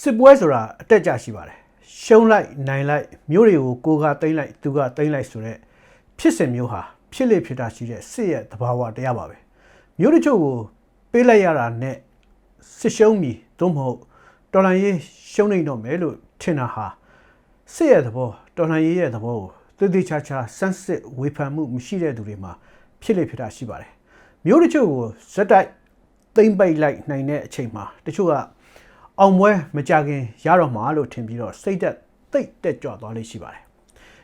စစ်ပွဲဆိုတာအတက်ကြရှိပါတယ်ရှုံးလိုက်နိုင်လိုက်မျိုးတွေကိုကိုကတိမ့်လိုက်သူကတိမ့်လိုက်ဆိုတော့ဖြစ်စဉ်မျိုးဟာဖြစ်လေဖြစ်တာရှိတဲ့စစ်ရဲ့သဘာဝတရားပါပဲမျိုးတချို့ကိုပေးလိုက်ရတာနဲ့စစ်ရှုံးပြီသို့မဟုတ်တော်လန်ရေးရှုံးနေတော့မယ်လို့ထင်တာဟာစစ်ရဲ့သဘောတော်လန်ရေးရဲ့သဘောကိုသေသေးချာချာစမ်းစစ်ဝေဖန်မှုမရှိတဲ့သူတွေမှာဖြစ်လေဖြစ်တာရှိပါတယ်မျိုးတချို့ကိုဇက်တိုက်သိမ့်ပိတ်လိုက်နိုင်တဲ့အချိန်မှာတချို့က အောင်ပွဲမကြခင်ရတော့မှာလို့ထင်ပြီးတော့စိတ်သက်တိတ်တက်ကြွသွားလိမ့်ရှိပါတယ်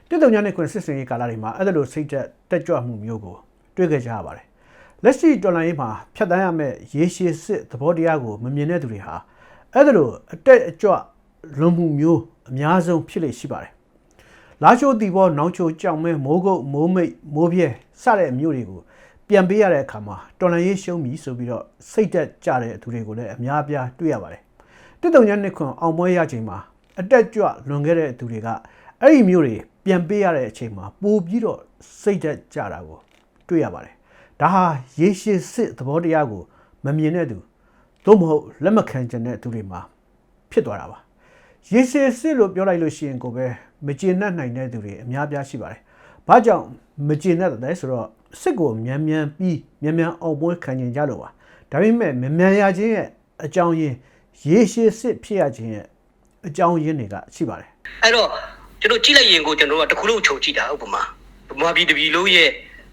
တစ်တုံညာနဲ့ခွင်စစ်စင်ရေးကာလတွေမှာအဲ့ဒါလိုစိတ်သက်တက်ကြွမှုမျိုးကိုတွေ့ခဲ့ကြရပါတယ်လက်ရှိတော်လိုင်းရေးမှာဖြတ်တန်းရမယ့်ရေရှည်စစ်သဘောတရားကိုမမြင်တဲ့သူတွေဟာအဲ့ဒါလိုအတက်အကြွလွန်မှုမျိုးအများဆုံးဖြစ်လေရှိပါတယ်လာချိုတီဘောနောင်ချိုကြောင်မဲမိုးကုတ်မိုးမိတ်မိုးပြဲစတဲ့အမျိုးတွေကိုပြန်ပေးရတဲ့အခါမှာတော်လန်ရေးရှုံးပြီဆိုပြီးတော့စိတ်သက်ကြတဲ့သူတွေကိုလည်းအများအပြားတွေ့ရပါတယ် တစ်တုံညာနှစ်ခွန်အောင်ပွဲရချိန်မှာအတက်ကြွလွန်ခဲ့တဲ့သူတွေကအဲ့ဒီမျိုးတွေပြန်ပေးရတဲ့အချိန်မှာပိုပြီးတော့စိတ်သက်ကြတာကိုတွေ့ရပါတယ်ဒါဟာရေရှည်စစ်သဘောတရားကိုမမြင်တဲ့သူသို့မဟုတ်လက်မခံချင်တဲ့သူတွေမှာဖြစ်သွားတာပါရေရှည်စစ်လို့ပြောလိုက်လို့ရှိရင်ကိုပဲမကျေနပ်နိုင်တဲ့သူတွေအများပြားရှိပါတယ်။ဘာကြောင့်မကျေနပ်တယ်ဆိုတော့စစ်ကိုမြန်မြန်ပြီးမြန်မြန်အောင်ပွဲခံကျင်ကြလို့ပါ။ဒါပေမဲ့မြန်မြန်ရခြင်းရဲ့အကြောင်းရင်း ရေရှည်စစ်ဖြစ်ရခြင်းရဲ့အကြောင်းရင်းတွေကရှိပါတယ်အဲ့တော့ကျွန်တော်ကြည့်လိုက်ရင်ကိုကျွန်တော်ကတစ်ခုလုံးချုပ်ကြည့်တာဥပမာမာဘီတဘီလုံးရဲ့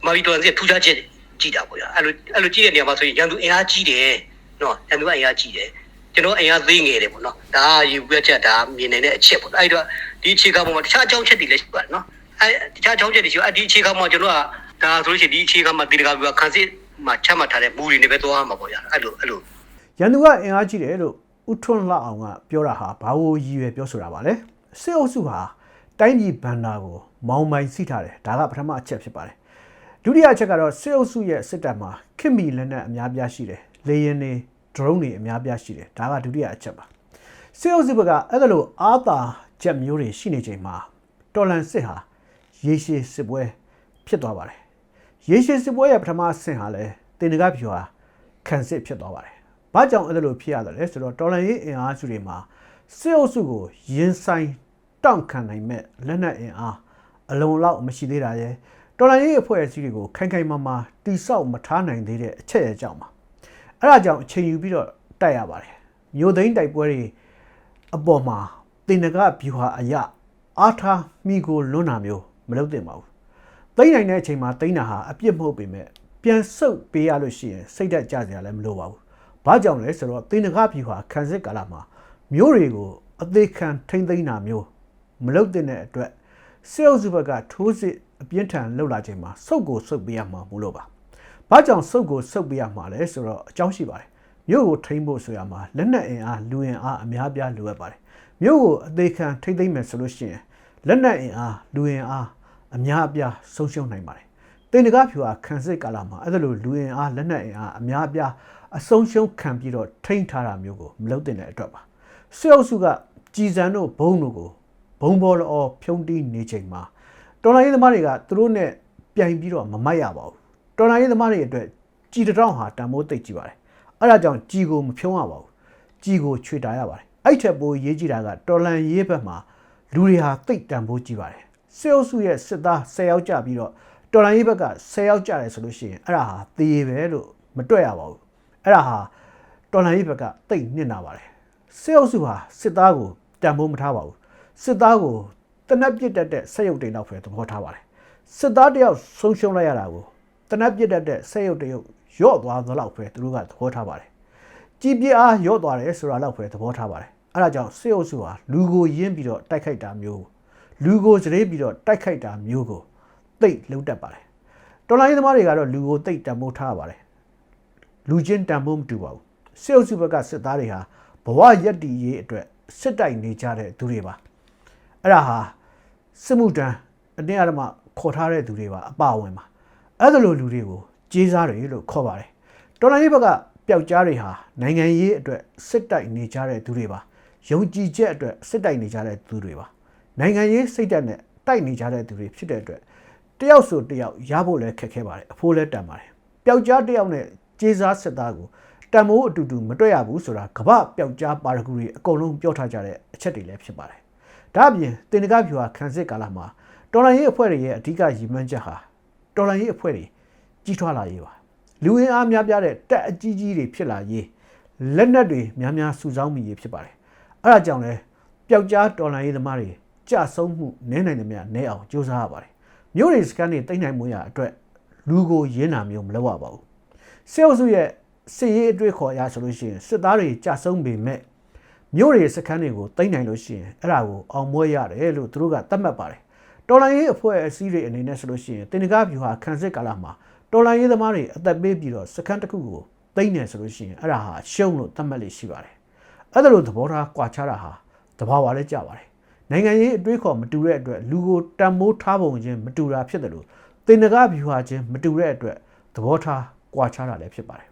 မာဘီတော်စီထူးခြားချက်ကြည့်တာပေါ့ဗျာအဲ့လိုအဲ့လိုကြည့်တဲ့နေရာမှာဆိုရင်ရန်သူအင်အားကြီးတယ်နော်ရန်သူကအင်အားကြီးတယ်ကျွန်တော်အင်အားသေးငယ်တယ်ပေါ့နော်ဒါကရေပြတ်ချက်ဒါမြင်နေတဲ့အချက်ပေါ့အဲ့တော့ဒီအခြေခံပေါ်မှာတခြားအကြောင်းချက်တွေလည်းရှိပါတယ်နော်အဲ့တခြားအကြောင်းချက်တွေရှိအဲ့ဒီအခြေခံမှာကျွန်တော်ကဒါဆိုလို့ရှိရင်ဒီအခြေခံမှာဒီတကာကခန်းစစ်မှာချမှတ်ထားတဲ့မူတွေနဲ့ပဲသွားမှာပေါ့ဗျာအဲ့လိုအဲ့လို။ရန်သူကအင်အားကြီးတယ်လို့ ဦးထွန်းလှအောင်ကပြောတာဟာဘာလို့ရည်ရွယ်ပြောဆိုတာပါလဲ။စစ်အုပ်စုဟာတိုင်းပြည်ဘန္နာကိုမောင်းမိုင်းစီးထားတယ်ဒါကပထမအချက်ဖြစ်ပါတယ်။ဒုတိယအချက်ကတော့စစ်အုပ်စုရဲ့စစ်တပ်မှာခင်မီလက်နက်အများပြားရှိတယ်။လေရင်တွေ drone တွေအများပြားရှိတယ်ဒါကဒုတိယအချက်ပါ။စစ်အုပ်စုဘက်ကအဲ့ဒါလိုအာသာချက်မျိုးတွေရှိနေချိန်မှာတော်လန်စစ်ဟာရေရှည်စစ်ပွဲဖြစ်သွားပါတယ်။ရေရှည်စစ်ပွဲရဲ့ပထမအဆင့်ဟာလည်းတင်နဂဖြူဟာခံစစ်ဖြစ်သွားပါတယ်။ ဘာကြောင့်အဲ့ဒါလိုဖြစ်ရတယ်လဲဆိုတော့တော်လန်ရေးအင်အားစုတွေမှာစစ်အုပ်စုကိုရင်ဆိုင်တောင့်ခံနိုင်မဲ့လက်နက်အင်အားအလုံးလောက်မရှိသေးတာရဲ့တော်လန်ရေးအဖွဲ့အစည်းတွေကိုခိုင်ခိုင်မာမာတိဆောက်မထားနိုင်သေးတဲ့အချက်ရဲ့အကြောင်းပါ။အဲ့ဒါကြောင့်အချိန်ယူပြီးတော့တိုက်ရပါတယ်။မြို့သိမ်းတိုက်ပွဲတွေအပေါ်မှာတင်နဂဗျူဟာအရအားထားမိကိုလွန်းတာမျိုးမလုပ်သင့်ပါဘူး။သိမ့်နိုင်တဲ့အချိန်မှာသိမ့်တာဟာအပြစ်မဟုတ်ပေမဲ့ပြန်ဆုတ်ပေးရလို့ရှိရင်စိတ်ဓာတ်ကြစရာလည်းမလိုပါဘူး။ ဘာကြောင့်လဲဆိုတော့တင်နဂဗျူဟာခံစစ်ကာလမှာမျိုးတွေကိုအသေးခံထိမ့်သိမ့်တာမျိုးမလုပ်တဲ့အတွက်စေအုပ်စုဘက်ကထိုးစစ်အပြင်းထန်လှုပ်လာချိန်မှာစုပ်ကိုစုပ်ပေးရမှာမလို့ပါ။ဘာကြောင့်စုပ်ကိုစုပ်ပေးရမှာလဲဆိုတော့အကြောင်းရှိပါတယ်။မြို့ကိုထိမ့်ဖို့ဆိုရမှာလက်နက်အင်အားလူအင်အားအများပြားလိုအပ်ပါတယ်။မြို့ကိုအသေးခံထိမ့်သိမ့်မယ်ဆိုလို့ရှိရင်လက်နက်အင်အားလူအင်အားအများအပြားဆုံးရှုံးနိုင်ပါတယ်။တင်တကားဖြူဟာခံစစ်ကာလမှာအဲ့ဒါလိုလူအင်အားလက်နက်အင်အားအများအပြား အဆုံးရှုံးခံပြီးတော့ထိမ့်ထားတာမျိုးကိုမလုပ်တဲ့အတွက်ပါ။စစ်အုပ်စုကကြည်စံတို့ဘုံတို့ကိုဘုံဘောလောဖြုံးတီးနေချိန်မှာတော်လိုင်းရေးသမားတွေကသူတို့နဲ့ပြိုင်ပြီးတော့မမိုက်ရပါဘူးတော်လိုင်းရေးသမားတွေအတွက်ကြည်တတောင်ဟာတန်မိုးသိပ်ကြည့်ပါတယ်အဲ့ဒါကြောင့်ကြည်ကိုမဖြုံးရပါဘူးကြည်ကိုချွေတာရပါတယ်အဲ့ထက်ပိုရေးကြည့်တာကတော်လန်ရေးဘက်မှာလူတွေဟာသိပ်တန်ဖိုးကြည့်ပါတယ်စစ်အုပ်စုရဲ့စစ်သား10ယောက်ကြပြီးတော့တော်လန်ရေးဘက်က10ယောက်ကြတယ်ဆိုလို့ရှိရင်အဲ့ဒါဟာသေရပဲလို့မတွက်ရပါဘူး အဲ့ဒါဟာတော်လန်ရေးဘက်ကသိပ်နစ်နာပါတယ်စစ်အုပ်စုဟာစစ်သားကိုတန်ဖိုးမထားပါဘူးစစ်သားကိုတနက်ပစ်တတ်တဲ့ဆက်ရုပ်တွေနောက်ပဲသဘောထားပါတယ်စစ်သားတယောက်ဆုံးရှုံးလိုက်ရတာကိုတနက်ပစ်တတ်တဲ့ဆက်ရုပ်တရုပ်ရော့သွားသလောက်ပဲသူတို့ကသဘောထားပါတယ်ကြည်ပြအားရော့သွားတယ်ဆိုတာလောက်ပဲသဘောထားပါတယ်အဲဒါကြောင့်စစ်အုပ်စုဟာလူကိုယင်းပြီးတော့တိုက်ခိုက်တာမျိုးလူကိုစရေးပြီးတော့တိုက်ခိုက်တာမျိုးကိုသိတ်လုံးတက်ပါတယ်တော်လိုင်းသမားတွေကတော့လူကိုသိတ်တံမိုးထားပါတယ် လူချင်းတံမိုးမတူပါဘူးစစ်အုပ်စုဘက်ကစစ်သားတွေဟာဘဝရက်တီရေးအတွက်စစ်တိုက်နေကြတဲ့သူတွေပါအဲ့ဒါဟာစစ်မှုတန်းအတင်းအဓမ္မခေါ်ထားတဲ့သူတွေပါအပါဝင်ပါအဲ့ဒါလိုလူတွေကိုကြေးစားတွေလို့ခေါ်ပါတယ်တော်လိုင်းရေးဘက်ကပျောက်ကြားတွေဟာနိုင်ငံရေးအတွက်စစ်တိုက်နေကြတဲ့သူတွေပါယုံကြည်ချက်အတွက်စစ်တိုက်နေကြတဲ့သူတွေပါနိုင်ငံရေးစိတ်ဓာတ်နဲ့တိုက်နေကြတဲ့သူတွေဖြစ်တဲ့အတွက်တယောက်ဆိုတယောက်ရဖို့လည်းခက်ခဲပါတယ်အဖိုးလည်းတန်ပါတယ်ပျောက်ကြားတယောက်နဲ့ ကြေးစားစစ်သားကိုတန်မိုးအတူတူမတွေ့ရဘူးဆိုတာကမ္ဘာပျောက်ကြားပါရဂူတွေအကုန်လုံးပြောထားကြတဲ့အချက်တွေလည်းဖြစ်ပါတယ်ဒါအပြင်တင်နကဖြူဟာခန်းစစ်ကာလမှာတော်လိုင်းရေးအဖွဲ့တွေရဲ့အဓိကရည်မှန်းချက်ဟာတော်လိုင်းရေးအဖွဲ့တွေကြီးထွားလာရေးပါလူဝင်အားများပြားတဲ့တက်အကြီးကြီးတွေဖြစ်လာရေးလက်နက်တွေများများစုဆောင်းမိရေးဖြစ်ပါတယ်အဲဒါကြောင့်လဲပျောက်ကြားတော်လိုင်းရေးသမားတွေကြဆုံးမှုနည်းနိုင်သမျှနည်းအောင်ကြိုးစားရပါတယ်မြို့တွေစကန်တွေတိတ်နိုင်မှုရအတွက်လူကိုရင်းနာမျိုးမလုပ်ရပါဘူး စေအုပ်စုရဲ့စစ်ရေးအတွေ့ခေါ်ရဆိုလို့ရှိရင်စစ်သားတွေကြဆုံးပေမဲ့မြို့တွေစခန်းတွေကိုတိတ်နိုင်လို့ရှိရင်အဲ့ဒါကိုအောင်မွေးရတယ်လို့သူတို့ကသတ်မှတ်ပါတယ်တော်လိုင်းရေးအဖွဲ့အစည်းတွေအနေနဲ့ဆိုလို့ရှိရင်တင်နကားဖြူဟာခန်းစစ်ကာလမှာတော်လိုင်းရေးသမားတွေအသက်ပေးပြီးတော့စခန်းတစ်ခုကိုတိတ်နေဆိုလို့ရှိရင်အဲ့ဒါဟာရှုံးလို့သတ်မှတ်လိရှိပါတယ်အဲ့ဒါလိုသဘောထားကွာခြားတာဟာတဘာဝလည်းကြပါတယ်နိုင်ငံရေးအတွေးခေါ်မတူတဲ့အတွက်လူကိုတံမိုးထားပုံချင်းမတူတာဖြစ်တယ်လို့တင်နကားဖြူဟာချင်းမတူတဲ့အတွက်သဘောထား ကွာခြားတာလည်းဖြစ်ပါတယ်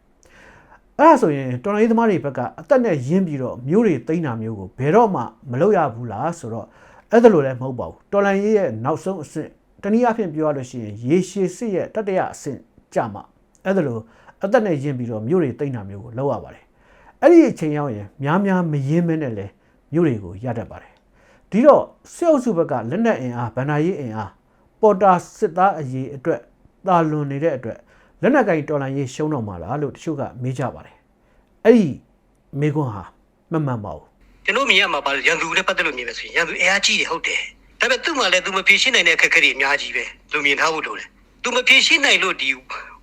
အဲ့ဒါဆိုရင်တော်လိုင်းရေးသမားတွေဘက်ကအသက်နဲ့ရင်းပြီးတော့မျိုးတွေတိတ်နာမျိုးကိုဘယ်တော့မှမလုပ်ရဘူးလားဆိုတော့အဲ့ဒါလိုလည်းမဟုတ်ပါဘူးတော်လိုင်းရေးရဲ့နောက်ဆုံးအဆင့်တနည်းအားဖြင့်ပြောရလို့ရှိရင်ရေရှည်စစ်ရဲ့တတရအဆင့်ကြမှာအဲ့ဒါလိုအသက်နဲ့ရင်းပြီးတော့မျိုးတွေတိတ်နာမျိုးကိုလုပ်ရပါတယ်အဲ့ဒီအချိန်ရောက်ရင်များများမရင်းမဲနဲ့လဲမျိုးတွေကိုရတတ်ပါတယ်ဒီတော့စစ်အုပ်စုဘက်ကလက်နက်အင်အားဗန္ဒာရေးအင်အားပေါ်တာစစ်သားအရေးအတွက်တာလွန်နေတဲ့အတွက် လက်နက်ကင်တော်လိုင်းရေးရှုံးတော့မှာလားလို့တချို့ကမေးကြပါတယ်အဲ့ဒီမေကွန်းဟာမမှန်ပါဘူးကျွန်တော်မြင်ရမှာပါရန်သူနဲ့ပတ်သက်လို့မြင်မယ်ဆိုရင်ရန်သူအင်အားကြီးတယ်ဟုတ်တယ်ဒါပေမဲ့သူ့မှာလည်းသူမဖြေရှင်းနိုင်တဲ့အခက်အခဲတွေအများကြီးပဲလူမြင်ထားဖို့လိုတယ်သူမဖြေရှင်းနိုင်လို့ဒီ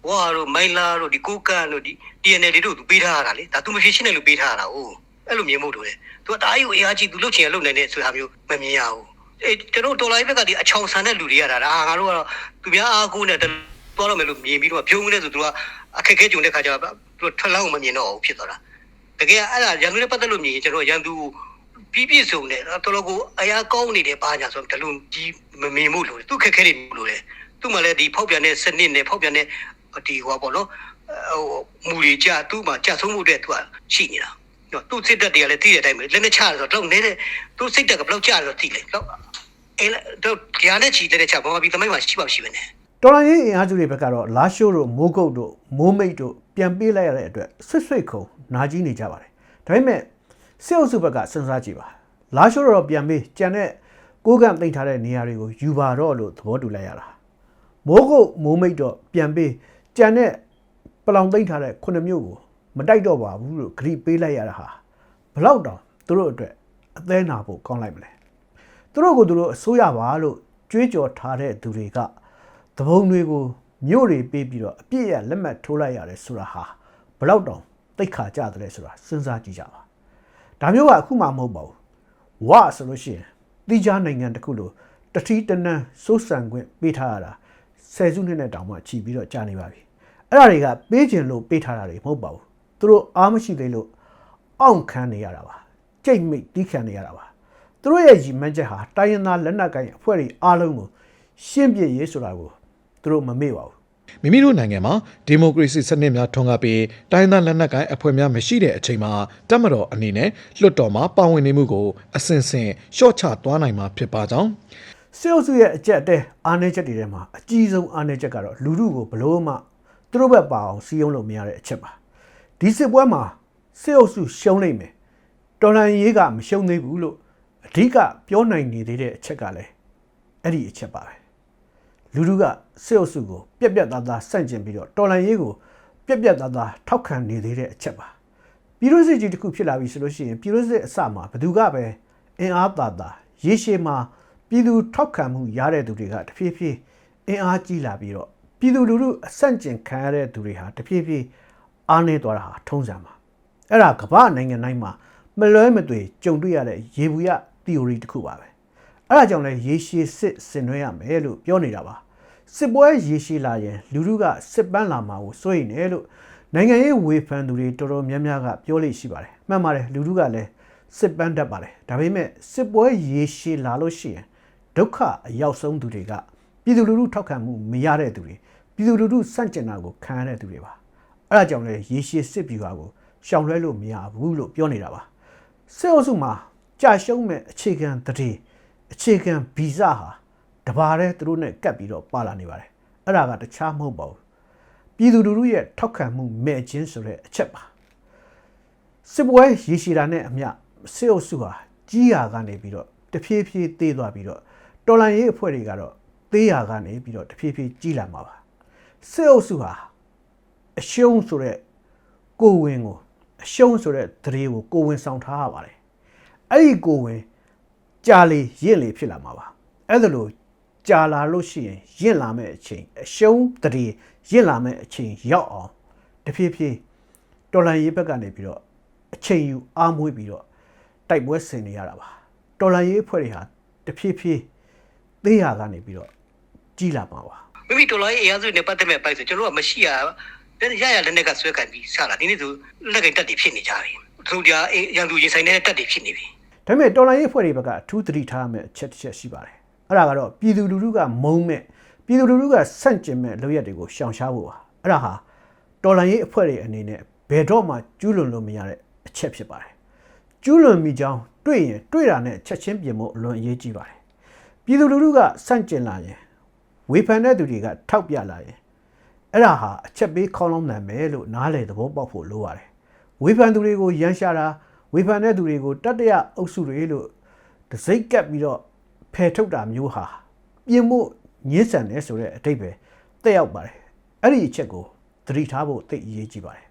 ဝါတို့မိုင်လာတို့ဒီကိုကန်တို့ဒီ TNL တို့သူပေးထားရတာလေဒါသူမဖြေရှင်းနိုင်လို့ပေးထားရတာဟုတ်အဲ့လိုမြင်ဖို့လိုတယ်သူကတားယူအင်အားကြီးသူလုပ်ချင်ရလုပ်နိုင်တဲ့ဆိုတာမျိုးမမြင်ရဘူးအေးကျွန်တော်တော်လိုင်းဘက်ကဒီအချောင်ဆန်တဲ့လူတွေရတာဒါငါတို့ကတော့သူများအားကိုးနဲ့ တော်တော့မယ်လို့မြင်ပြီးတော့ဖြုံးနေဆိုသူကအခက်အခဲကြုံတဲ့ခါကျတော့သူထလောက်မမြင်တော့ဘူးဖြစ်သွားတာတကယ်အဲ့ဒါရန်သူနဲ့ပတ်သက်လို့မြင်ရင်ကျွန်တော်ရန်သူပြည့်ပြည့်စုံတယ်တော်တော်ကိုအရာကောင်းနေတယ်ပါညာဆိုတော့တလုံးကြီးမမေမှုလို့သူခက်ခဲနေလို့လေသူ့မှာလည်းဒီဖောက်ပြန်တဲ့စနစ်နဲ့ဖောက်ပြန်တဲ့ဒီဟောပေါ့နော်ဟိုမူတွေကြာသူ့မှာကြာဆုံးမှုအတွက်သူကရှိနေတာနော်သူ့စိတ်တက်တွေကလည်းသိတဲ့အတိုင်းပဲလက်နဲ့ချရဆိုတော့နေတဲ့သူ့စိတ်တက်ကဘယ်လောက်ကြာဆိုတော့သိလေတော့အဲ့တော့ကြားနဲ့ချီတဲ့ချဘာမှပြီးသမိုင်းမှာရှိပါရှိပဲနဲ့ တော်လိုင်းရေးအင်အားစုတွေဘက်ကတော့လာရှိုးတို့မိုးကုတ်တို့မိုးမိတ်တို့ပြန်ပေးလိုက်ရတဲ့အတွက်ဆွတ်ဆွတ်ခုံနာကြီးနေကြပါတယ်ဒါပေမဲ့စစ်အုပ်စုဘက်ကစဉ်းစားကြည့်ပါလာရှိုးတော့ပြန်ပေးကြံတဲ့ကိုးကန့်သိမ့်ထားတဲ့နေရာတွေကိုယူပါတော့လို့သဘောတူလိုက်ရတာမိုးကုတ်မိုးမိတ်တော့ပြန်ပေးကြံတဲ့ပလောင်သိမ့်ထားတဲ့ခုနှစ်မျိုးကိုမတိုက်တော့ပါဘူးလို့ဂရိပေးလိုက်ရတာဟာဘလောက်တောင်သူတို့အတွက်အသေးနာဖို့ကောင်းလိုက်မလဲသူတို့ကိုသူတို့အစိုးရပါလို့ကြွေးကြော်ထားတဲ့သူတွေက သဘုံတွေကိုမြို့တွေပေးပြီးတော့အပြည့်ရလက်မှတ်ထိုးလိုက်ရတယ်ဆိုတာဟာဘလောက်တောင်တိတ်ခါကြတယ်ဆိုတာစဉ်းစားကြည့်ကြပါဒါမျိုးကအခုမှမဟုတ်ပါဘူးဝါဆိုလို့ရှိရင်တိကျနိုင်ငံတစ်ခုလိုတတိတနန်းစိုးစံခွင့်ပေးထားရတာဆယ်စုနှစ်နဲ့တောင်မှချီပြီးတော့ကြာနေပါပြီအဲ့ဒါတွေကပေးခြင်းလို့ပေးထားတာတွေမဟုတ်ပါဘူးသူတို့အားမရှိသေးလို့အောင့်ခန်းနေရတာပါကြိတ်မိတ်တီးခံနေရတာပါသူတို့ရဲ့ရည်မှန်းချက်ဟာတိုင်းရင်းသားလက်နက်ကိုင်အဖွဲ့တွေအားလုံးကိုရှင်းပြရေးဆိုတာကို သူတို့မမေ့ပါဘူးမိမိတို့နိုင်ငံမှာဒီမိုကရေစီစနစ်များထွန်းကားပြီးတိုင်းသားလက်နက်ကိုင်အဖွဲ့များမရှိတဲ့အချိန်မှာတက်မတော်အနေနဲ့လွတ်တော်မှာပါဝင်နေမှုကိုအစဉ်စဉ်ရှော့ချသွားနိုင်မှာဖြစ်ပါကြောင်းစစ်အုပ်စုရဲ့အကြက်အတဲအားနည်းချက်တွေထဲမှာအကြီးဆုံးအားနည်းချက်ကတော့လူမှုကိုဘလို့မှသူတို့ဘက်ပါအောင်စီယုံလို့မရတဲ့အချက်ပါဒီစစ်ပွဲမှာစစ်အုပ်စုရှုံးနိုင်မယ်တော်လန်ရေးကမရှုံးသေးဘူးလို့အဓိကပြောနိုင်နေသေးတဲ့အချက်ကလည်းအဲ့ဒီအချက်ပါပဲ လူလူကစစ်အုပ်စုကိုပြက်ပြက်သားသားဆန့်ကျင်ပြီးတော့တော်လန်ရေးကိုပြက်ပြက်သားသားထောက်ခံနေသေးတဲ့အချက်ပါပြည်သူစစ်ကြီးတစ်ခုဖြစ်လာပြီဆိုလို့ရှိရင်ပြည်သူစစ်အစမှာဘယ်သူကပဲအင်အားသာသာရေရှည်မှာပြည်သူထောက်ခံမှုရတဲ့သူတွေကတဖြည်းဖြည်းအင်အားကြီးလာပြီးတော့ပြည်သူလူထုအဆန့်ကျင်ခံရတဲ့သူတွေဟာတဖြည်းဖြည်းအားနည်းသွားတာဟာထုံးစံပါအဲ့ဒါကမ္ဘာနိုင်ငံတိုင်းမှာမလွဲမသွေကြုံတွေ့ရတဲ့ရေဘူးရ theory တစ်ခုပါပဲ အဲ့ဒါကြောင့်လဲရေရှည်စစ်ဆင်နွှဲရမယ်လို့ပြောနေတာပါစစ်ပွဲရေရှည်လာရင်လူထုကစစ်ပန်းလာမှာကိုစိုးရိမ်တယ်လို့နိုင်ငံရေးဝေဖန်သူတွေတော်တော်များများကပြောလို့ရှိပါတယ်မှန်ပါတယ်လူထုကလည်းစစ်ပန်းတတ်ပါတယ်ဒါပေမဲ့စစ်ပွဲရေရှည်လာလို့ရှိရင်ဒုက္ခအရောက်ဆုံးသူတွေကပြည်သူလူထုထောက်ခံမှုမရတဲ့သူတွေပြည်သူလူထုစန့်ကျင်တာကိုခံရတဲ့သူတွေပါအဲဒါကြောင့်လဲရေရှည်စစ်ပြူဟာကိုရှောင်လွှဲလို့မရဘူးလို့ပြောနေတာပါစစ်အုပ်စုမှာကြာရှုံးမဲ့အခြေခံတတိ အခြေခံဗီဇဟာတဘာတဲ့သူတို့နဲ့ကပ်ပြီးတော့ပါလာနေပါတယ်အဲ့ဒါကတခြားမဟုတ်ပါဘူးပြည်သူလူထုရဲ့ထောက်ခံမှုမဲ့ခြင်းဆိုတဲ့အချက်ပါစစ်ပွဲရေရှည်တာနဲ့အမျှစစ်အုပ်စုဟာကြီးရာကနေပြီးတော့တဖြည်းဖြည်းသေးသွားပြီးတော့တော်လန်ရေးအဖွဲ့တွေကတော့သေးရာကနေပြီးတော့တဖြည်းဖြည်းကြီးလာမှာပါစစ်အုပ်စုဟာအရှုံးဆိုတဲ့ကိုယ်ဝင်ကိုအရှုံးဆိုတဲ့သတိကိုကိုယ်ဝင်ဆောင်ထားရပါတယ်အဲ့ဒီကိုယ်ဝင် ကြာလေရင့်လေဖြစ်လာမှာပါအဲ့ဒါလို့ကြာလာလို့ရှိရင်ရင့်လာမဲ့အချိန်အရှုံးသတိရင့်လာမဲ့အချိန်ရောက်အောင်တဖြည်းဖြည်းတော်လန်ရေးဘက်ကနေပြီးတော့အချိန်ယူအားမွေးပြီးတော့တိုက်ပွဲဆင်နေရတာပါတော်လန်ရေးအဖွဲ့တွေဟာတဖြည်းဖြည်းသေးရကနေပြီးတော့ကြီးလာမှာပါမိမိတော်လိုင်းအရာစုနဲ့ပတ်သက်မဲ့ပိုက်ဆိုကျွန်တော်ကမရှိရရရလက်နဲ့ကဆွဲကန်ပြီးစလာဒီနေ့ဆိုလက်ကင်တက်တွေဖြစ်နေကြပြီသူတို့ကရန်သူရင်ဆိုင်နေတဲ့တက်တွေဖြစ်နေပြီ ဒါပေမဲ့တော်လိုင်းရေးအဖွဲ့တွေဘက်ကအထူးသတိထားရမယ့်အချက်တစ်ချက်ရှိပါတယ်အဲ့ဒါကတော့ပြည်သူလူထုကမုံမဲ့ပြည်သူလူထုကဆန့်ကျင်မဲ့လုပ်ရက်တွေကိုရှောင်ရှားဖို့ပါအဲ့ဒါဟာတော်လိုင်းရေးအဖွဲ့တွေအနေနဲ့ဘယ်တော့မှကျူးလွန်လို့မရတဲ့အချက်ဖြစ်ပါတယ်ကျူးလွန်မိကြောင်းတွေ့ရင်တွေ့တာနဲ့ချက်ချင်းပြင်ဖို့အလွန်အရေးကြီးပါတယ်ပြည်သူလူထုကဆန့်ကျင်လာရင်ဝေဖန်တဲ့သူတွေကထောက်ပြလာရင်အဲ့ဒါဟာအချက်ပေးခေါင်းလုံးနံမယ်လို့နားလေသဘောပေါက်ဖို့လိုပါတယ်ဝေဖန်သူတွေကိုရန်ရှာတာ ဝေဖန်တဲ့သူတွေကိုတတ္တရအုပ်စုတွေလို့တစိတ်ကပ်ပြီးတော့ဖယ်ထုတ်တာမျိုးဟာပြင်ဖို့ညှင်းဆန်တယ်ဆိုတဲ့အတိတ်ပဲတက်ရောက်ပါတယ်အဲ့ဒီအချက်ကိုသတိထားဖို့သိအရေးကြီးပါတယ်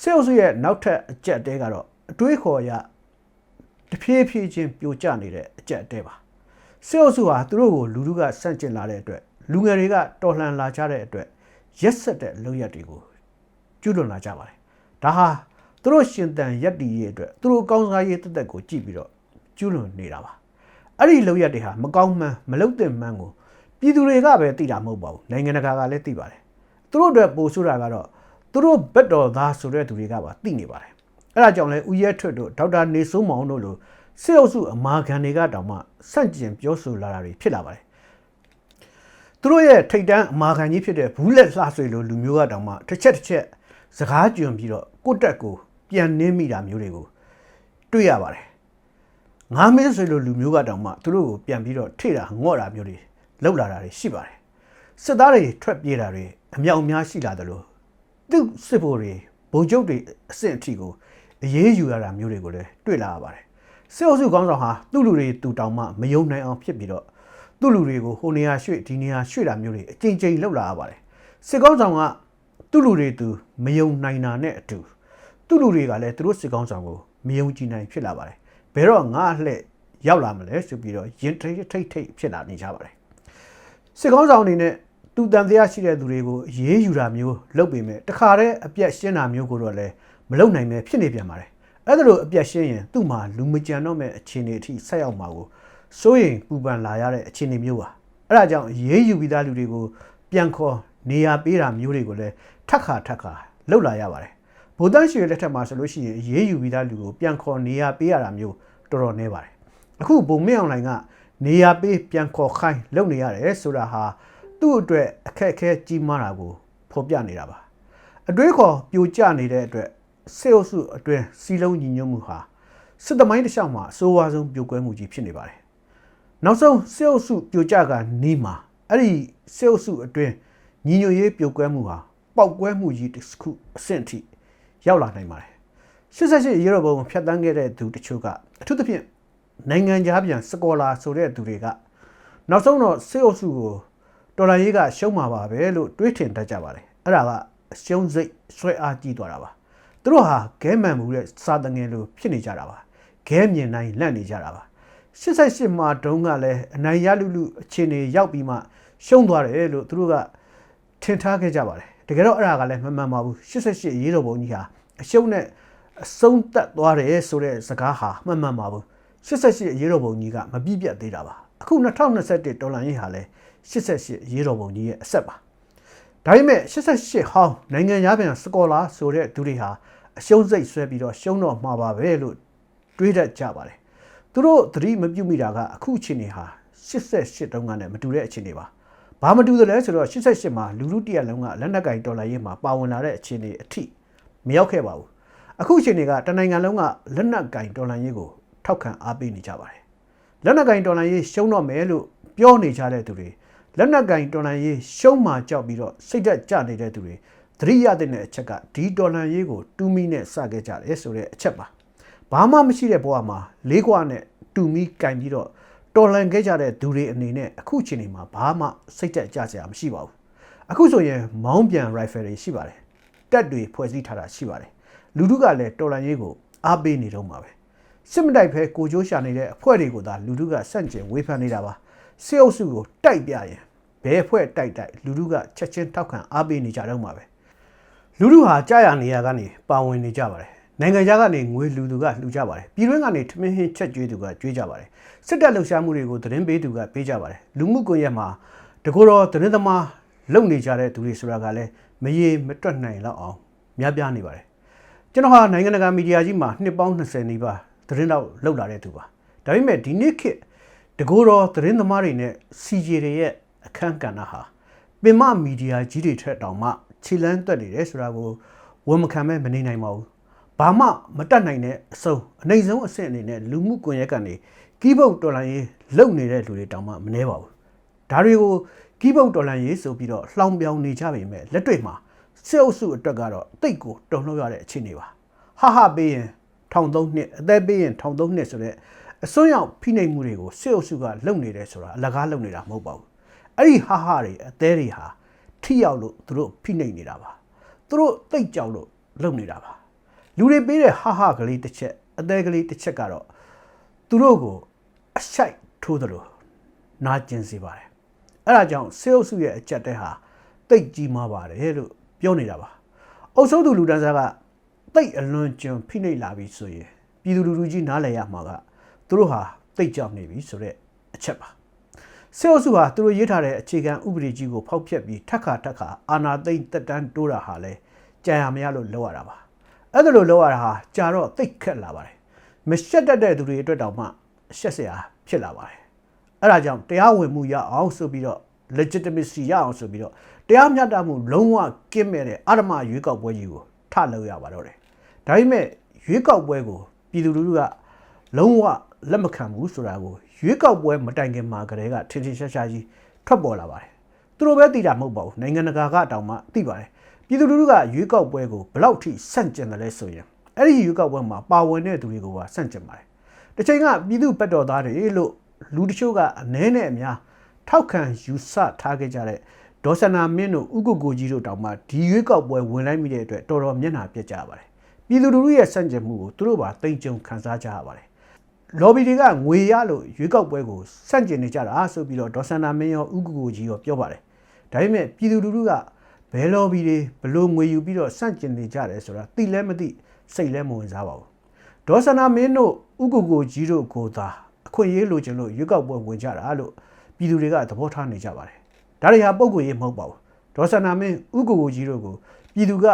စေအုပ်စုရဲ့နောက်ထပ်အချက်အတဲကတော့အတွေးခေါ်ရတဖြည်းဖြည်းချင်းပြိုကျနေတဲ့အချက်အတဲပါစစ်အုပ်စုဟာသူတို့ကိုလူလူကစန့်ကျင်လာတဲ့အတွက်လူငယ်တွေကတော်လှန်လာကြတဲ့အတွက်ရက်ဆက်တဲ့လုပ်ရက်တွေကိုကျူးလွန်လာကြပါတယ်။ဒါဟာ သူတို့ရှင်တန်ရက်တီရဲ့အတွက်သူတို့ကောင်းစားရေးတက်တက်ကိုကြည့်ပြီးတော့ကျူးလွန်နေတာပါ။အဲ့ဒီလုပ်ရက်တွေဟာမကောင်းမှန်းမလုပ်တဲ့မှန်းကိုပြည်သူတွေကပဲသိတာမဟုတ်ပါဘူး။နိုင်ငံတကာကလည်းသိပါတယ်။သူတို့အတွက်ပို့ဆိုတာကတော့သူတို့ဘက်တော်သားဆိုတဲ့သူတွေကပါသိနေပါတယ်။အဲ့ဒါကြောင့်လဲဦးရဲထွတ်တို့ဒေါက်တာနေစိုးမောင်တို့လိုစစ်အုပ်စုအမာခံတွေကတောင်မှစန့်ကျင်ပြောဆိုလာတာတွေဖြစ်လာပါတယ်။သူတို့ရဲ့ထိတ်တန်းအမာခံကြီးဖြစ်တဲ့ဘူးလက်လှဆွေလိုလူမျိုးကတောင်မှတစ်ချက်တစ်ချက်စကားကြွန်ပြီးတော့ကိုယ့်တက်ကို ပြန်နှင်းမိတာမျိုးတွေကိုတွေ့ရပါတယ်။ငါမင်းဆွေလိုလူမျိုးကတောင်မှသူတို့ကိုပြန်ပြီးတော့ထိတာငော့တာမျိုးတွေလောက်လာတာတွေရှိပါတယ်။စစ်သားတွေထွက်ပြေးတာတွေအမြောက်အများရှိလာတယ်လို့သူစစ်ဖို့တွေဗိုလ်ချုပ်တွေအဆင့်အထိကိုအရေးယူရတာမျိုးတွေကိုလည်းတွေ့လာရပါတယ်။စစ်အုပ်စုကောင်းဆောင်ဟာသူ့လူတွေတူတောင်မှမယုံနိုင်အောင်ဖြစ်ပြီးတော့သူ့လူတွေကိုဟိုနေရာရွှေ့ဒီနေရာရွှေ့တာမျိုးတွေအကြိမ်ကြိမ်လောက်လာရပါတယ်။စစ်ကောင်းဆောင်ကသူ့လူတွေတူမယုံနိုင်တာနဲ့အတူ သူ့လူတွေကလည်းသူတို့စစ်ကောင်းဆောင်ကိုမယုံကြည်နိုင်ဖြစ်လာပါတယ်။ဘယ်တော့ငါအလှည့်ရောက်လာမလဲဆိုပြီးတော့ရင်ထိတ်ထိတ်ထိတ်ဖြစ်လာနေကြပါတယ်။စစ်ကောင်းဆောင်အနေနဲ့သူတန်တရားရှိတဲ့သူတွေကိုအရေးယူတာမျိုးလုပ်ပေမဲ့တခါတည်းအပြက်ရှင်းတာမျိုးကိုတော့လည်းမလုပ်နိုင်ပဲဖြစ်နေပြန်ပါတယ်အဲ့ဒါလိုအပြက်ရှင်းရင်သူ့မှာလူမကြံတော့မဲ့အခြေအနေအထိဆက်ရောက်မှာကိုစိုးရင်ပူပန်လာရတဲ့အခြေအနေမျိုးပါအဲ့ဒါကြောင့်အရေးယူပြီးသားလူတွေကိုပြန်ခေါ်နေရာပေးတာမျိုးတွေကိုလည်းထက်ခါထက်ခါလုပ်လာရပါတယ် ဗိုလ်တန်းရွှေလက်ထက်မှာဆိုလို့ရှိရင်အရေးယူပြီးသားလူကိုပြန်ခေါ်နေရာပေးရတာမျိုးတော်တော်နေပါတယ်အခုဘုံမင်းအောင်လိုင်ကနေရာပေးပြန်ခေါ်ခိုင်းလုပ်နေရတယ်ဆိုတာဟာသူ့အတွက်အခက်အခဲကြီးမားတာကိုဖော်ပြနေတာပါအတွေးခေါ်ပြိုကျနေတဲ့အတွက်စေအုပ်စုအတွင်းစီလုံးညီညွတ်မှုဟာစစ်သမိုင်းတစ်လျှောက်မှာအဆိုးဝါးဆုံးပြိုကွဲမှုကြီးဖြစ်နေပါတယ်နောက်ဆုံးစေအုပ်စုပြိုကျကနီးမှာအဲ့ဒီစေအုပ်စုအတွင်းညီညွတ်ရေးပြိုကွဲမှုဟာပောက်ကွဲမှုကြီးတစ်ခုအဆင့်အထိ ရောက်လာနိုင်ပါတယ်88ရေရောဘုံဖြတ်တန်းခဲ့တဲ့သူတချို့ကအထူးသဖြင့်နိုင်ငံခြားပြန်စကောလာဆိုတဲ့သူတွေကနောက်ဆုံးတော့စေအုပ်စုကိုတော်လိုင်းရေးကရှုံးမှာပါပဲလို့တွေးထင်တတ်ကြပါတယ်အဲ့ဒါကအရှုံးစိတ်ဆွဲအားကြီးသွားတာပါသူတို့ဟာဂဲမှန်မှုတဲ့စာတငယ်လိုဖြစ်နေကြတာပါဂဲမြင်နိုင်လန့်နေကြတာပါ88မှာတုန်းကလည်းအနိုင်ရလူလူအခြေအနေရောက်ပြီးမှရှုံးသွားတယ်လို့သူတို့ကထင်ထားခဲ့ကြပါတယ် တကယ်တော့အဲ့ဒါကလည်းမမှန်ပါဘူး88ရေးတော်ဘုံကြီးဟာအရှုံးနဲ့အဆုံးသက်သွားတယ်ဆိုတဲ့စကားဟာမှန်မှန်ပါဘူး88ရေးတော်ဘုံကြီးကမပြည့်ပြတ်သေးတာပါအခု2021ဒေါ်လာရင်းဟာလည်း88ရေးတော်ဘုံကြီးရဲ့အဆက်ပါဒါပေမဲ့88ဟောင်းနိုင်ငံသားပြန်စကောလာဆိုတဲ့သူတွေဟာအရှုံးစိတ်ဆွဲပြီးတော့ရှုံးတော့မှာပါပဲလို့တွေးတတ်ကြပါတယ်သူတို့သတိမပြုမိတာကအခုအချိန်နေဟာ88တုန်းကနဲ့မတူတဲ့အခြေအနေပါ ဘာမတူသလဲဆိုတော့88မှာလူလူတရက်လုံးကလက်နက်ကင်ဒေါ်လာရေးမှာပါဝင်လာတဲ့အခြေအနေအထိမရောက်ခဲ့ပါဘူးအခုအချိန်တွေကတနိုင်ငံလုံးကလက်နက်ကင်ဒေါ်လာရေးကိုထောက်ခံအားပေးနေကြပါတယ်လက်နက်ကင်ဒေါ်လာရေးရှုံးတော့မယ်လို့ပြောနေကြတဲ့သူတွေလက်နက်ကင်တော်လှန်ရေးရှုံးမှကြောက်ပြီးတော့စိတ်သက်ကြနေတဲ့သူတွေသတိရတဲ့အချက်ကဒီဒေါ်လာရေးကိုတူမီနဲ့စခဲ့ကြတယ်ဆိုတဲ့အချက်ပါဘာမှမရှိတဲ့ဘဝမှာလေးခွာနဲ့တူမီကင်ပြီးတော့ တော်လန်ခဲ့ကြတဲ့သူတွေအနေနဲ့အခုချိန်ဒီမှာဘာမှစိတ်သက်ကြစရာမရှိပါဘူးအခုဆိုရင်မောင်းပြန် rifle တွေရှိပါတယ်တက်တွေဖွဲ့စည်းထားတာရှိပါတယ်လူထုကလည်းတော်လန်ရေးကိုအားပေးနေတော့မှာပဲစစ်မတိုက်ဖဲကိုကျိုးရှာနေတဲ့အဖွဲ့တွေကိုသာလူထုကစန့်ကျင်ဝေဖန်နေတာပါစစ်အုပ်စုကိုတိုက်ပြရင်ဘယ်အဖွဲ့တိုက်တိုက်လူထုကချက်ချင်းထောက်ခံအားပေးနေကြတော့မှာပဲလူလူဟာကြာရနေရကနေပါဝင်နေကြပါတယ် နိုင်ငံခြားကနေငွေလူသူကလှူကြပါတယ်ပြည်တွင်းကနေထမင်းဟင်းချက်ကျွေးသူကကျွေးကြပါတယ်စစ်တပ်လှုပ်ရှားမှုတွေကိုသတင်းပေးသူကပေးကြပါတယ်လူမှုကွန်ရက်မှာတကောတော်သတင်းသမားလုံနေကြတဲ့သူတွေဆိုတာကလည်းမရေမတွက်နိုင်တော့အောင်များပြားနေပါတယ်ကျွန်တော်ဟာနိုင်ငံတကာမီဒီယာကြီးမှာနှစ်ပေါင်း20နီးပါးသတင်းတော့လှုပ်လာတဲ့သူပါဒါပေမဲ့ဒီနေ့ခေတ်တကောတော်သတင်းသမားတွေနဲ့ CJ တွေရဲ့အခန်းကဏ္ဍဟာပင်မမီဒီယာကြီးတွေထက်တောင်မှခြေလန်းတွက်နေတယ်ဆိုတာကိုဝန်မခံမဲ့မနေနိုင်ပါဘူး။ ဘာမှမတတ်နိုင်တဲ့အစုံအနိုင်ဆုံးအဆင့်အနေနဲ့လူမှုကွန်ရက်ကနေကီးဘုတ်တော်လိုင်းရေးလုပ်နေတဲ့လူတွေတောင်မှမနှဲပါဘူး။ဒါတွေကိုကီးဘုတ်တော်လိုင်းရေးဆိုပြီးတော့လှောင်ပြောင်နေကြပေမဲ့လက်တွေ့မှာစစ်အုပ်စုအတွက်ကတော့တိတ်ကိုတုံ့လှုပ်ရတဲ့အခြေအနေပါ။ဟာဟာပေးရင်ထောင်သုံးနှစ်အသက်ပေးရင်ထောင်သုံးနှစ်ဆိုတဲ့အစွန်းရောက်ဖိနှိပ်မှုတွေကိုစစ်အုပ်စုကလုပ်နေတယ်ဆိုတာအလကားလုပ်နေတာမဟုတ်ပါဘူး။အဲ့ဒီဟာဟာတွေအသေးတွေဟာထိရောက်လို့သူတို့ဖိနှိပ်နေတာပါ။သူတို့တိတ်ကြောက်လို့လုပ်နေတာပါ။ လူတွေပေးတဲ့ဟာဟာကလေးတစ်ချက်အသေးကလေးတစ်ချက်ကတော့သူတို့ကိုအဆိုင်ထိုးသလိုနာကျင်စေပါတယ်။အဲ့ဒါကြောင့်စေအုပ်စုရဲ့အကြက်တဲဟာတိတ်ကြီးမားပါတယ်လို့ပြောနေတာပါ။အုပ်စိုးသူလူတန်းစားကတိတ်အလွန်ကျွံဖိနှိပ်လာပြီဆိုရင်ပြည်သူလူထုကြီးနားလည်ရမှာကသူတို့ဟာတိတ်ကြောက်နေပြီဆိုတဲ့အချက်ပါ။စေအုပ်စုဟာသူတို့ရေးထားတဲ့အခြေခံဥပဒေကြီးကိုဖောက်ဖျက်ပြီးထက်ခါထက်ခါအာဏာသိမ်းတက်တန်းတိုးတာဟာလဲကြာရမရလို့လောက်ရတာပါ။ အဲ့ဒါလို့လောက်ရတာဟာကြာတော့တိတ်ခက်လာပါတယ်။မရှက်တတ်တဲ့သူတွေအတွက်တောင်မှရှက်စရာဖြစ်လာပါတယ်။အဲ့ဒါကြောင့်တရားဝင်မှုရအောင်ဆိုပြီးတော့ legitimacy ရအောင်ဆိုပြီးတော့တရားမျှတမှုလုံးဝကင်းမဲ့တဲ့အာရမရွေးကောက်ပွဲကြီးကိုထလုပ်ရပါတော့တယ်။ဒါပေမဲ့ရွေးကောက်ပွဲကိုပြည်သူလူထုကလုံးဝလက်မခံဘူးဆိုတာကိုရွေးကောက်ပွဲမတိုင်ခင်မှာကတည်းကထင်ထင်ရှားရှားကြီးထွက်ပေါ်လာပါတယ်။သူတို့ပဲသိတာမဟုတ်ပါဘူး။နိုင်ငံတကာကတောင်မှသိပါတယ်။ ပြည်သူလူထုကရွေးကောက်ပွဲကိုဘယ်လောက်ထိဆန့်ကျင်တယ်လဲဆိုရင်အဲ့ဒီရွေးကောက်ပွဲမှာပါဝင်တဲ့သူတွေကိုပါဆန့်ကျင်ပါတယ်။တစ်ချိန်ကပြည်သူပတ်တော်သားတွေလို့လူတချို့ကအနှဲနဲ့အများထောက်ခံယူဆထားခဲ့ကြတဲ့ဒေါ်စနာမင်းတို့ဥက္ကုကိုကြီးတို့တောင်မှဒီရွေးကောက်ပွဲဝင်လိုက်မိတဲ့အတွက်တော်တော်မျက်နှာပြက်ကြပါတယ်။ပြည်သူလူထုရဲ့ဆန့်ကျင်မှုကိုသူတို့ပါတိမ်ကြုံခံစားကြရပါတယ်။လော်ဘီတွေကငွေရလို့ရွေးကောက်ပွဲကိုစန့်ကျင်နေကြတာဆိုပြီးတော့ဒေါ်စန္ဒာမင်းရောဥက္ကုကိုကြီးရောပြောပါတယ်။ဒါပေမဲ့ပြည်သူလူထုက ဘယ်လော်ဘီတွေဘလို့ငွေယူပြီးတော့စန့်ကျင်နေကြတယ်ဆိုတာသိလဲမသိစိတ်လဲမဝင်စားပါဘူး။ဒေါ်စန္ဒာမင်းတို့ဥက္ကုကိုကြီးတို့ကိုသာအခွင့်အရေးလိုချင်လို့ရွေးကောက်ပွဲဝင်ကြတာလို့ပြည်သူတွေကသဘောထားနေကြပါတယ်။ဒါတွေဟာပုံကိုရေးမဟုတ်ပါဘူး။ဒေါ်စန္ဒာမင်းဥက္ကုကိုကြီးတို့ကိုပြည်သူက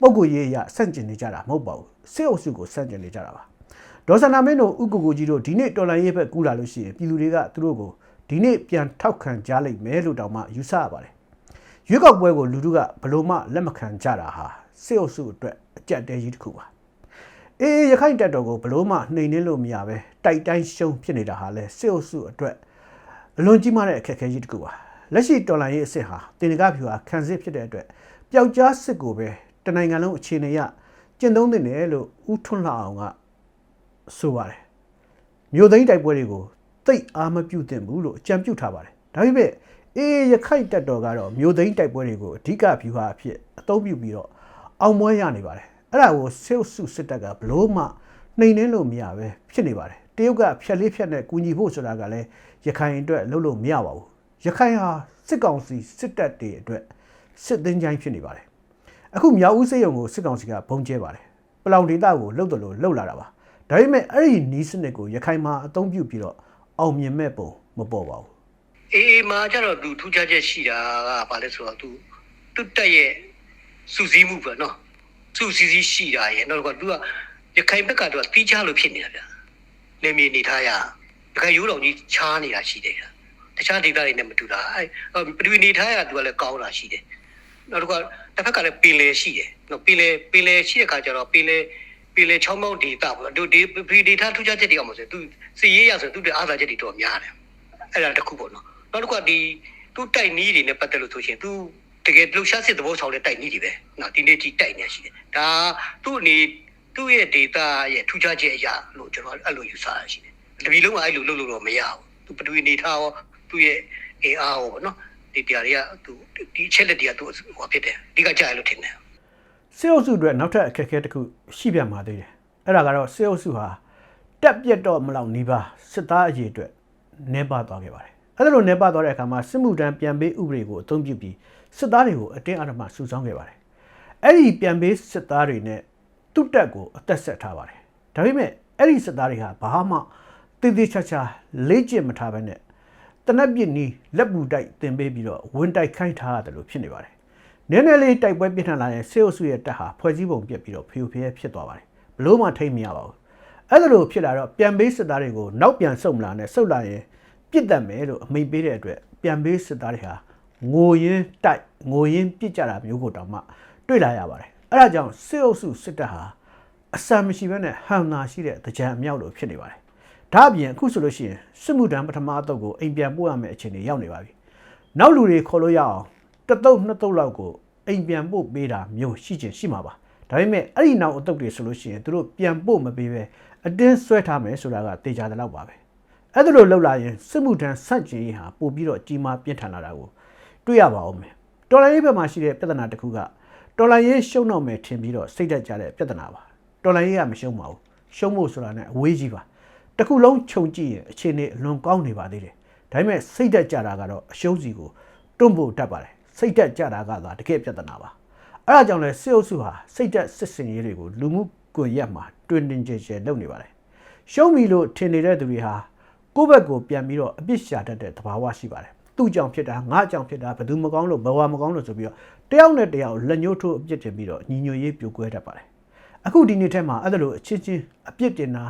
ပုံကိုရေးအရစန့်ကျင်နေကြတာမဟုတ်ပါဘူး။စစ်အုပ်စုကိုစန့်ကျင်နေကြတာပါ။ဒေါ်စန္နာမင်းတို့ဥက္ကုကိုကြီးတို့ဒီနေ့တော်လိုင်းရေးဘက်ကူလာလို့ရှိရင်ပြည်သူတွေကသူတို့ကိုဒီနေ့ပြန်ထောက်ခံကြလိမ့်မယ်လို့တောင်မှယူဆရပါတယ်။ ရွေးကောက်ပွဲကိုလူထုကဘလို့မှလက်မခံကြတာဟာစစ်အုပ်စုအတွက်အကြက်တဲကြီးတစ်ခုပါ။အေးရခိုင်တပ်တော်ကိုဘလို့မှနှိမ်နှင်းလို့မရပဲတိုက်တိုင်းရှုံးဖြစ်နေတာဟာလဲစစ်အုပ်စုအတွက်အလွန်ကြီးမားတဲ့အခက်အခဲကြီးတစ်ခုပါ။လက်ရှိတော်လိုင်းရေးအစ်စ်ဟာတင်နဂဖြူဟာခံစစ်ဖြစ်တဲ့အတွက်ပျောက်ကြားစစ်ကိုပဲတနိုင်ငံလုံးအခြေအနေရကျင့်သုံးသင့်တယ်လို့ဦးထွန်းလှအောင်ကဆိုပါတယ်မြို့သိမ်းတိုက်ပွဲတွေကိုသိပ်အားမပြုတ်သင့်ဘူးလို့အကြံပြုထားပါတယ်ဒါပေမဲ့ အေးရခိုက်တက်တော်ကတော့မြို့သိမ်းတိုက်ပွဲတွေကိုအဓိကဗျူဟာအဖြစ်အသုံးပြုပြီးတော့အောင်ပွဲရနေပါတယ်အဲ့ဒါကိုဆေးဆုစစ်တပ်ကဘလို့မှနှိမ်နှင်းလို့မရပဲဖြစ်နေပါတယ်တရုတ်ကဖြက်လေးဖြက်နဲ့ကူညီဖို့ဆိုတာကလည်းရခိုင်အတွက်လုပ်လို့မရပါဘူးရခိုင်ဟာစစ်ကောင်စီစစ်တပ်တွေအတွက်စစ်သင်းချိုင်းဖြစ်နေပါတယ်အခုမြောက်ဦးစေယုံကိုစစ်ကောင်စီကဘုံကျဲပါတယ်ပလောင်ဒေတာကိုလှုပ်တယ်လို့လှုပ်လာတာပါဒါပေမဲ့အဲ့ဒီနီးစနစ်ကိုရခိုင်မှာအသုံးပြုပြီးတော့အောင်မြင်မဲ့ပုံမပေါ်ပါဘူး အေးမာကျတော့သူထူးခြားချက်ရှိတာကဘာလဲဆိုတော့သူသူ့တက်ရဲ့စူးစီးမှုပဲနော်စူးစီးစီးရှိတာရဲ့နောက်တော့သူကရခိုင်ဘက်ကသူကတီးခြားလို့ဖြစ်နေတာဗျာနေမြေနေထားရရခိုင်ရိုးတော်ကြီးခြားနေတာရှိတယ်ဗျာတခြားဒေသတွေနဲ့မတူတာအဲပထဝီနေထားရသူကလည်းကောင်းတာရှိတယ်နောက်တော့တစ်ဖက်ကလည်းပင်လယ်ရှိတယ်နော်ပင်လယ်ပင်လယ်ရှိတဲ့ခါကျတော့ပင်လယ်ပင်လယ်ချောင်းပေါင်းဒေသပေါ့သူဒီပရီဒေတာထူးခြားချက်တွေအောင်မဆိုသူစီရေးရဆိုသူတအားသာချက်တွေတော့များတယ်အဲ့ဒါတစ်ခုပေါ့နော် နောက်တစ်ခုကဒီသူတိုက်နီးတွေနဲ့ပတ်သက်လို့ဆိုရှင်သူတကယ်လှုပ်ရှားစစ်သဘောဆောင်တဲ့တိုက်နည်းတွေပဲနော်ဒီနေ့ကြီးတိုက်နေရှိတယ်ဒါသူ့အနေသူ့ရဲ့ data ရဲ့ထူးခြားချက်အရာလို့ကျွန်တော်အဲ့လိုယူဆရရှိတယ်တပီလုံးကအဲ့လိုလုပ်လို့တော့မရဘူးသူပထဝီနေထားရောသူ့ရဲ့ AR ရောပေါ့နော်ဒီတရားတွေကသူဒီအချက်လက်တွေကသူဟောဖြစ်တယ်အဓိကကြားရလို့ထင်တယ်စေအုပ်စုအတွက်နောက်ထပ်အခက်အခဲတစ်ခုရှိပြန်ပါသေးတယ်အဲ့ဒါကတော့စေအုပ်စုဟာတက်ပြက်တော့မလောက်နီးပါးစစ်သားအရေးအတွက်နှဲပါသွားခဲ့ပါတယ် အဲ့ဒါလိုနှဲပါသွားတဲ့အခါမှာစစ်မှုထမ်းပြန်ပေးဥပဒေကိုအသုံးပြုပြီးစစ်သားတွေကိုအတင်းအဓမ္မစုဆောင်းခဲ့ပါတယ်အဲ့ဒီပြန်ပေးစစ်သားတွေနဲ့သူ့တက်ကိုအသက်ဆက်ထားပါတယ်ဒါပေမဲ့အဲ့ဒီစစ်သားတွေဟာဘာမှတည်တည်ချာချာလေ့ကျင့်မထားဘဲနဲ့တနက်ပြစ်နီးလက်ပူတိုက်တင်ပေးပြီးတော့ဝင်တိုက်ခိုင်းထားရတယ်လို့ဖြစ်နေပါတယ်နည်းနည်းလေးတိုက်ပွဲပြင်းထန်လာတဲ့ဆေးအုပ်စုရဲ့တက်ဟာဖွဲ့စည်းပုံပြက်ပြီးတော့ဖျူဖျဲဖြစ်သွားပါတယ်ဘလို့မှထိမ့်မရပါဘူးအဲ့ဒါလိုဖြစ်လာတော့ပြန်ပေးစစ်သားတွေကိုနောက်ပြန်ဆုတ်မလာနဲ့ဆုတ်လာရင် ပြစ်တတ်မယ်လို့အမိန့်ပေးတဲ့အတွက်ပြန်ပေးစစ်သားတွေဟာငိုရင်းတိုက်ငိုရင်းပြစ်ကြတာမျိုးကိုတောင်မှတွေ့လာရပါတယ်အဲ့ဒါကြောင့်ဆေးအုပ်စုစစ်တပ်ဟာအဆန်မရှိဘဲနဲ့ဟန်နာရှိတဲ့တကြံအမြောက်လို့ဖြစ်နေပါတယ်ဒါအပြင်အခုဆိုလို့ရှိရင်စစ်မှုထမ်းပထမအတုပ်ကိုအိမ်ပြန်ပို့ရမယ့်အခြေအနေရောက်နေပါပြီနောက်လူတွေခေါ်လို့ရအောင်တစ်တုပ်နှစ်တုပ်လောက်ကိုအိမ်ပြန်ပို့ပေးတာမျိုးရှိချင်ရှိမှာပါဒါပေမဲ့အဲ့ဒီနောက်အတုပ်တွေဆိုလို့ရှိရင်သူတို့ပြန်ပို့မပေးပဲအတင်းဆွဲထားမယ်ဆိုတာကတေချာတဲ့လောက်ပါပဲ အဲ့ဒါလိုလောက်လာရင်စစ်မှုထမ်းဆန့်ကျင်ရေးဟာပို့ပြီးတော့ကြီးမားပြင်းထန်လာတာကိုတွေ့ရပါအောင်မယ်တော်လိုင်းရေးဘက်မှာရှိတဲ့ပြဿနာတစ်ခုကတော်လိုင်းရေးရှုံတော့မယ်ထင်ပြီးတော့စိတ်တက်ကြတဲ့ပြဿနာပါတော်လိုင်းရေးကမရှုံပါဘူးရှုံဖို့ဆိုတာနဲ့အဝေးကြီးပါတစ်ခုလုံးခြုံကြည့်ရင်အခြေအနေအလွန်ကောင်းနေပါသေးတယ်ဒါပေမဲ့စိတ်သက်ကြတာကတော့အရှုံးစီကိုတွန့်ဖို့တတ်ပါတယ်စိတ်သက်ကြတာကသာတကယ်ပြဿနာပါအဲ့ဒါကြောင့်လဲစစ်အုပ်စုဟာစိတ်သက်စစ်စင်ရေးတွေကိုလူမှုကွန်ရက်မှာတွင်တင်ကြဲကြဲလုပ်နေပါတယ်ရှုံးပြီလို့ထင်နေတဲ့သူတွေဟာ ကိုယ့်ဘက်ကိုပြန်ပြီးတော့အပြစ်ရှာတတ်တဲ့သဘာဝရှိပါတယ်သူ့ကြောင့်ဖြစ်တာငါကြောင့်ဖြစ်တာဘယ်သူမကောင်းလို့ဘဝမကောင်းလို့ဆိုပြီးတော့တယောက်နဲ့တယောက်လက်ညှိုးထိုးအပြစ်တင်ပြီးတော့ညီညွတ်ရေးပြိုကွဲတတ်ပါတယ်အခုဒီနေ့ထဲမှာအဲ့ဒါလိုအချင်းချင်းအပြစ်တင်တာ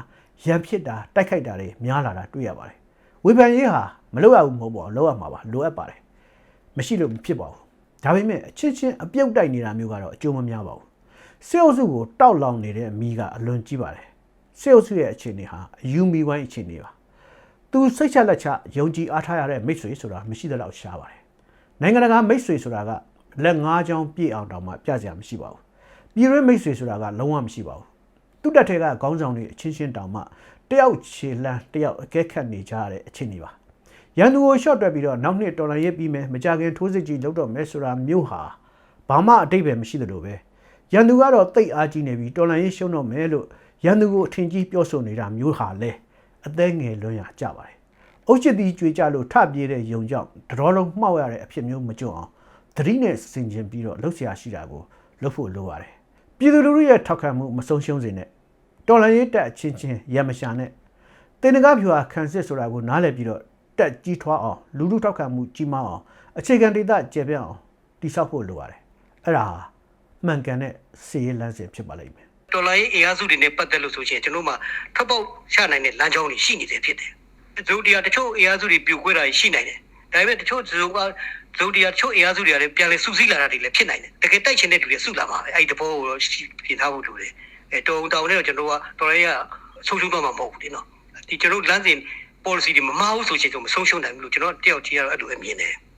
ရံဖြစ်တာတိုက်ခိုက်တာတွေများလာတာတွေ့ရပါတယ်ဝေဖန်ရေးဟာမလုပ်ရဘူးမဟုတ်ပါဘူးလုပ်ရမှာပါလိုအပ်ပါတယ်မရှိလို့မဖြစ်ပါဘူးဒါပေမဲ့အချင်းချင်းအပြုတ်တိုက်နေတာမျိုးကတော့အကျိုးမများပါဘူးစေအုပ်စုကိုတောက်လောင်နေတဲ့အမီးကအလွန်ကြီးပါတယ်စေအုပ်စုရဲ့အခြေအနေဟာအယူမီဝိုင်းအခြေအနေပါ သူစိတ်ချလက်ချယုံကြည်အားထားရတဲ့မိတ်ဆွေဆိုတာမရှိသလောက်ရှားပါတယ်နိုင်ငံတကာမိတ်ဆွေဆိုတာကလက်ငါးချောင်းပြည့်အောင်တောင်မှပြကြရမရှိပါဘူးပြည်တွင်းမိတ်ဆွေဆိုတာကလုံးဝမရှိပါဘူးသူ့တက်ထဲကခေါင်းဆောင်တွေအချင်းချင်းတောင်မှတယောက်ခြေလန်းတယောက်အကဲခတ်နေကြရတဲ့အခြေအနေပါရန်သူကိုရှော့တွက်ပြီးတော့နောက်နှစ်ဒေါ်လာရေးပြီးမယ်မကြခင်ထိုးစစ်ကြီးလုပ်တော့မယ်ဆိုတာမျိုးဟာဘာမှအတိတ်ပဲမရှိသလိုပဲရန်သူကတော့တိတ်အားကြီးနေပြီးဒေါ်လာရေးရှုံးတော့မယ်လို့ရန်သူကိုအထင်ကြီးပြောဆိုနေတာမျိုးဟာလဲ အသေးငယ်လွန်းရကြပါတယ်အုတ်ချစ်သည်ကြွေကြလို့ထပြေးတဲ့ယုံကြောင့်တတော်လုံးမှောက်ရတဲ့အဖြစ်မျိုးမကြုံအောင်သတိနဲ့စင်ကျင်ပြီးတော့လှုပ်ရှားရှိတာကိုလှုပ်ဖို့လိုပါတယ်ပြည်သူလူထုရဲ့ထောက်ခံမှုမဆုံးရှုံးစေနဲ့တော်လန်ရေးတက်အချင်းချင်းရမရှာနဲ့တင်နဂဖြူဟာခံစစ်ဆိုတာကိုနားလည်ပြီးတော့တက်ကြီးထွားအောင်လူထုထောက်ခံမှုကြီးမားအောင်အခြေခံဒေသကျေပြန့်အောင်တိဆောက်ဖို့လိုပါတယ်အဲ့ဒါဟာမှန်ကန်တဲ့စီရေးလမ်းစဉ်ဖြစ်ပါလိမ့်မယ် တော်လိုင်းအင်အားစုတွေနဲ့ပတ်သက်လို့ဆိုရှင်ကျွန်တော်မှထပ်ပေါက်ချနိုင်တဲ့လမ်းကြောင်းတွေရှိနေတယ်ဖြစ်တယ်။ဇုတ်တရားတချို့အင်အားစုတွေပြိုကွဲတာရှိနိုင်တယ်။ဒါပေမဲ့တချို့ဇုတ်ကဇုတ်တရားတချို့အင်အားစုတွေကလည်းပြန်လဲစုစည်းလာတာတွေလည်းဖြစ်နိုင်တယ်။တကယ်တိုက်ချင်တဲ့လူတွေစုလာမှာပဲ။အဲ့ဒီတဘောကိုတော့ပြင်ထားဖို့လိုတယ်။အဲတော်တောင်နဲ့တော့ကျွန်တော်ကတော်လိုင်းကဆုံးရှုံးတော့မှာမဟုတ်ဘူးလေနော်။ဒီကျွန်တော်လမ်းစဉ် policy တွေမမဟုတ်ဆိုရှင်ကျွန်တော်မဆုံးရှုံးနိုင်ဘူးလို့ကျွန်တော်တယောက်ချင်းကတော့အဲ့လိုအမြင်တယ်။